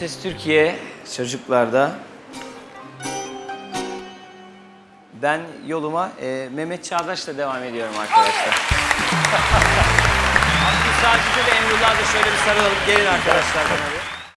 Ses Türkiye çocuklarda. Ben yoluma e, Mehmet Çağdaş'la devam ediyorum arkadaşlar. Abdül Sacit'e ve da şöyle bir sarılalım. Gelin arkadaşlar bana bir.